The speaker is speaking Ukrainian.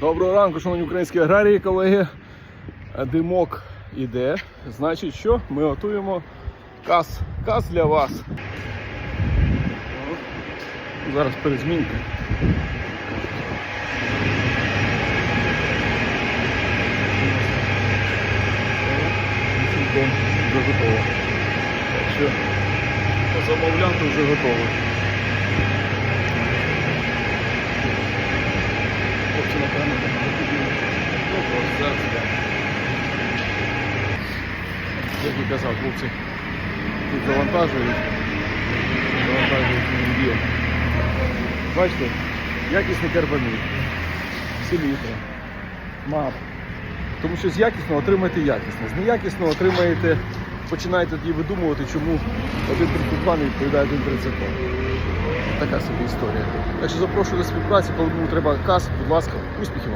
Доброго ранку, шановні українські аграрії, колеги. Димок іде. Значить, що ми готуємо кас. Кас для вас. Зараз перезмінка. Вже готово. Так що позамовляв, вже готово. Хлопці, напевно, Як і казав, хлопці тут завантажують. Завантажують мій Бачите, якісний карбамід, селітра, мап. Тому що з якісного отримаєте якісне, з неякісного отримаєте, починаєте тоді видумувати, чому 1.32 не відповідає 1.32. Така собі історія. Так що запрошую до співпраці, коли треба кас, будь ласка, успіхів!